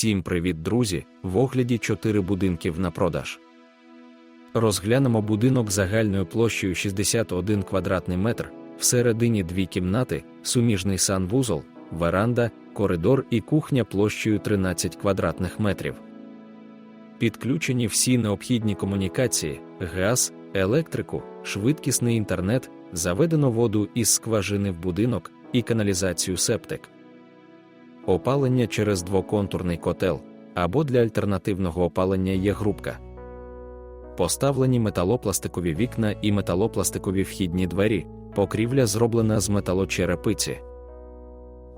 Всім привіт, друзі! В огляді 4 будинків на продаж. Розглянемо будинок загальною площею 61 квадратний метр, всередині дві кімнати, суміжний санвузол, веранда, коридор і кухня площею 13 квадратних метрів. Підключені всі необхідні комунікації, газ, електрику, швидкісний інтернет, заведено воду із скважини в будинок і каналізацію септик. Опалення через двоконтурний котел або для альтернативного опалення є грубка. Поставлені металопластикові вікна і металопластикові вхідні двері, покрівля зроблена з металочерепиці.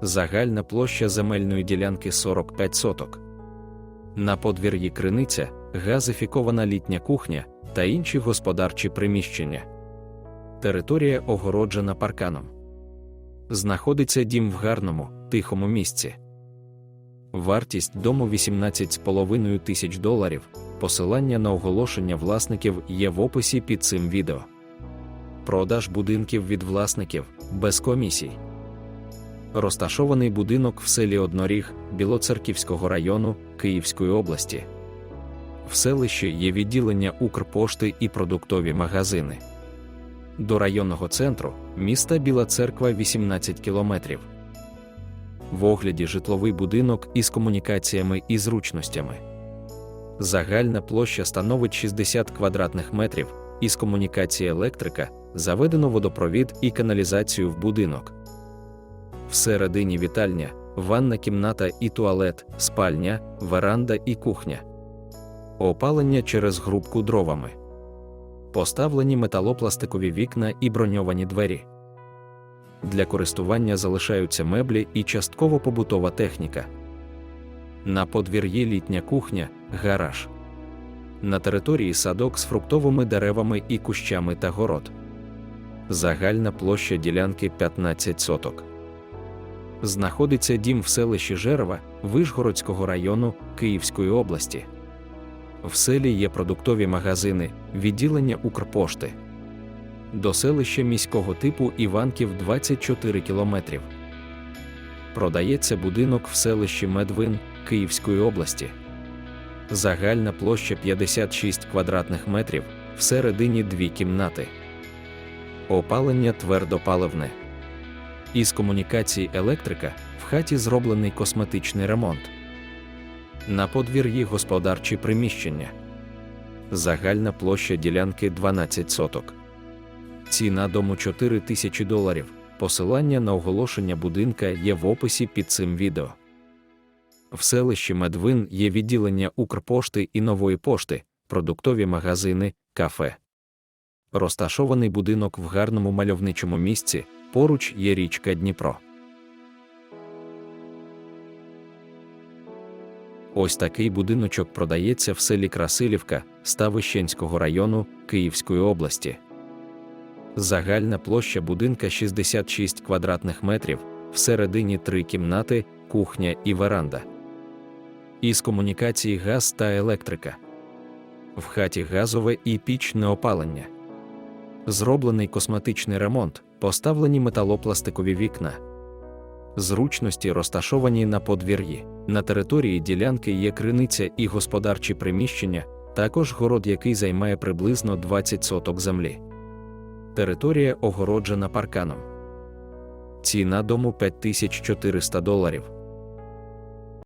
Загальна площа земельної ділянки 45 соток. На подвір'ї криниця, газифікована літня кухня та інші господарчі приміщення. Територія огороджена парканом. Знаходиться дім в гарному, тихому місці. Вартість дому 18,5 тисяч доларів. Посилання на оголошення власників є в описі під цим відео. Продаж будинків від власників без комісій. Розташований будинок в селі Одноріг Білоцерківського району Київської області. В селищі є відділення Укрпошти і продуктові магазини. До районного центру міста Біла Церква 18 кілометрів. В огляді житловий будинок із комунікаціями і зручностями. Загальна площа становить 60 квадратних метрів, із комунікації електрика заведено водопровід і каналізацію в будинок. Всередині вітальня, ванна кімната і туалет, спальня, веранда і кухня. Опалення через грубку дровами. Поставлені металопластикові вікна і броньовані двері. Для користування залишаються меблі і частково побутова техніка. На подвір'ї літня кухня, гараж. На території садок з фруктовими деревами і кущами та город. Загальна площа ділянки 15 соток. Знаходиться дім в селищі Жерева Вишгородського району Київської області. В селі є продуктові магазини, відділення Укрпошти. До селища міського типу Іванків 24 кілометрів. Продається будинок в селищі Медвин Київської області. Загальна площа 56 квадратних метрів, всередині дві кімнати. Опалення твердопаливне. Із комунікацій електрика в хаті зроблений косметичний ремонт. На подвір'ї господарчі приміщення. Загальна площа ділянки 12 соток. Ціна дому 4 тисячі доларів. Посилання на оголошення будинка є в описі під цим відео. В селищі Медвин є відділення Укрпошти і нової пошти, продуктові магазини, кафе. Розташований будинок в гарному мальовничому місці, поруч є річка Дніпро. Ось такий будиночок продається в селі Красилівка Ставищенського району Київської області. Загальна площа будинка 66 квадратних метрів, всередині три кімнати, кухня і веранда. Із комунікації газ та електрика. В хаті газове і пічне опалення. Зроблений косметичний ремонт, поставлені металопластикові вікна. Зручності розташовані на подвір'ї. На території ділянки є криниця і господарчі приміщення, також город, який займає приблизно 20 соток землі. Територія огороджена парканом. Ціна дому 5400 доларів.